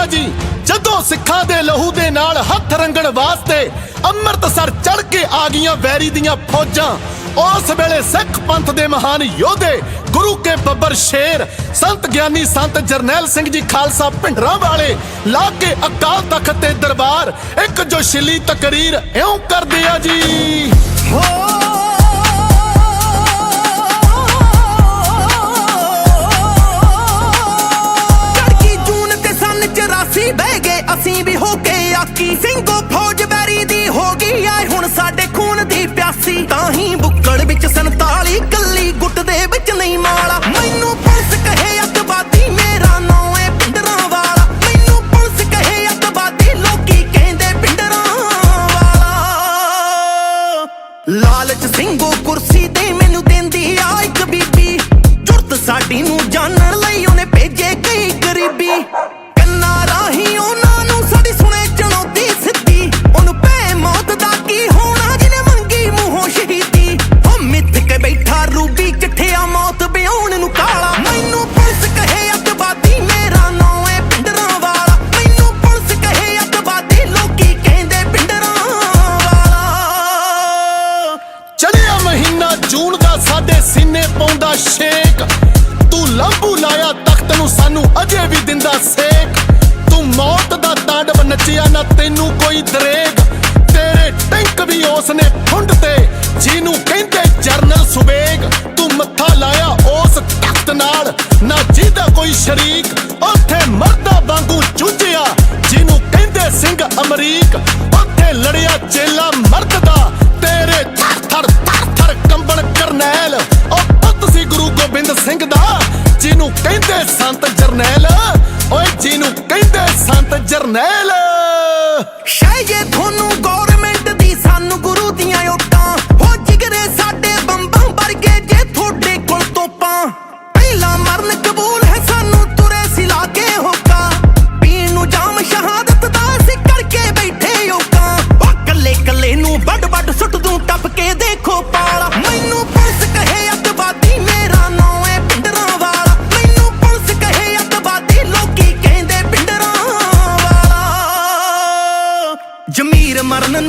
ਮਹੀਨਾ ਜੀ। ਜਦੋਂ ਸਿੱਖਾਂ ਦੇ ਲਹੂ ਦੇ ਨਾਲ ਹੱਥ ਰੰਗਣ ਵਾਸਤੇ ਅੰਮ੍ਰਿਤਸਰ ਚੜ ਕੇ ਆ ਗਈਆਂ ਵੈਰੀ ਦੀਆਂ ਫੌਜਾਂ, ਉਸ ਵੇਲੇ ਸਿੱਖ ਪੰਥ ਦੇ ਮਹਾਨ ਯੋਧੇ ਗੁਰੂ ਕੇ ਬੱਬਰ ਸ਼ੇਰ, ਸੰਤ ਗਿਆਨੀ ਸੰਤ ਜਰਨੈਲ ਸਿੰਘ ਜੀ ਖਾਲਸਾ ਭਿੰਡਰਾਂ ਵਾਲੇ ਲਾ ਕੇ ਅਕਾਲ ਤਖਤ ਤੇ ਦਰਬਾਰ, ਇੱਕ ਜੋਸ਼ੀਲੀ ਤਕਰੀਰ ਇਉਂ ਕਰਦੇ ਆ ਜੀ। ਕੇ ਆਕੀ ਸਿੰਘੋ ਫੌਜ ਦੀ ਹੋ ਗਈ ਆਏ? ਹੁਣ ਸਾਡੇ ਖੂਨ ਦੀ ਪਿਆਸੀ, ਤਾਂ ਹੀ ਬੁੱਕੜ ਵਿੱਚ 47 ਕੱਲੀ ਗੁੱਟ ਦੇ ਵਿੱਚ ਨਹੀਂ ਮਾਲਾ। ਮੈਨੂੰ ਪੁਲਿਸ ਕਹੇ ਅੱਤਵਾਦੀ, ਮੇਰਾ ਨਾਂ ਏ ਪਿੰਡਰਾਂ ਵਾਲਾ। ਮੈਨੂੰ ਪੁਲਿਸ ਕਹੇ ਅੱਤਵਾਦੀ, ਲੋਕੀ ਕਹਿੰਦੇ ਪਿੰਡਰਾਂ ਵਾਲਾ। ਲਾਲਚ ਸਿੰਘੋ ਕੁਰਸੀ ਤੇ ਮੈਨੂੰ ਦਿੰਦੀ ਆ ਇੱਕ ਬੀਬੀ। ਜੁਰਤ ਸਾਡੀ ਨੂੰ ਜਾਣਨ ਲਈ ਉਹਨੇ ਭੇਜੇ ਕਈ ਗਰੀਬੀ। ਪਾਉਂਦਾ ਸ਼ੇਕ। ਤੂੰ ਲੰਬੂ ਲਾਇਆ, ਤਖਤ ਨੂੰ ਸਾਨੂੰ ਅਜੇ ਵੀ ਦਿੰਦਾ ਸੇਕ। ਤੂੰ ਮੌਤ ਦਾ ਤਾਂਡਵ ਨੱਚਿਆ ਨਾ ਤੈਨੂੰ ਕੋਈ ਦਰੇਗ। ਤੇਰੇ ਟੈਂਕ ਵੀ ਉਸ ਨੇ ਫੁੰਡ ਤੇ, ਜਿਹਨੂੰ ਕਹਿੰਦੇ ਜਰਨਲ ਸੁਬੇਗ ਤੂੰ ਮੱਥਾ ਲਾਇਆ ਉਸ ਤਖਤ ਨਾਲ, ਨਾ ਜਿਹਦਾ ਕੋਈ ਸ਼ਰੀਕ। ਉੱਥੇ ਮਰਦਾ ਵਾਂਗੂ ਜੂਝਿਆ, ਜਿਹਨੂੰ ਕਹਿੰਦੇ ਸਿੰਘ ਅਮਰੀਕ। ਉੱਥੇ ਲੜਿਆ ਚੇਲਾ ਮਰਦ ਦਾ, ਤੇਰੇ ਥਰ ਥਰ ਥਰ ਥਰ ਕੰਬਣ ਕਰਨੈਲ। ਗੋਬਿੰਦ ਸਿੰਘ ਦਾ ਜਿਹਨੂੰ ਕਹਿੰਦੇ ਸੰਤ ਜਰਨੈਲ। ਓਏ ਜਿਹਨੂੰ ਕਹਿੰਦੇ ਸੰਤ ਜਰਨੈਲ।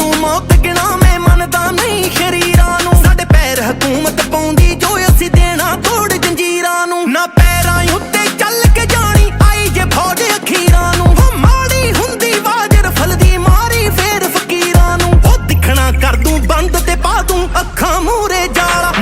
ਨੂੰ ਮੌਤ ਗਿਣਾ ਮੈਂ ਮੰਨਦਾ ਨਹੀਂ ਸ਼ਰੀਰਾਂ ਨੂੰ। ਸਾਡੇ ਪੈਰ ਹਕੂਮਤ ਪਾਉਂਦੀ, ਜੋ ਅਸੀਂ ਦੇਣਾ ਤੋੜ ਜੰਜੀਰਾਂ ਨੂੰ। ਨਾ ਪੈਰਾਂ ਉੱਤੇ ਚੱਲ ਕੇ ਜਾਣੀ, ਆਈ ਜੇ ਫੌਜ ਅਖੀਰਾਂ ਨੂੰ। ਉਹ ਮਾੜੀ ਹੁੰਦੀ, ਵਾਜਰ ਫਲਦੀ, ਮਾਰੀ ਫੇਰ ਫਕੀਰਾਂ ਨੂੰ। ਉਹ ਦਿਖਣਾ ਕਰ ਦੂੰ, ਬੰਦ ਤੇ ਪਾ ਦੂੰ, ਅੱਖਾਂ ਮੂਰੇ ਜਾਲਾ।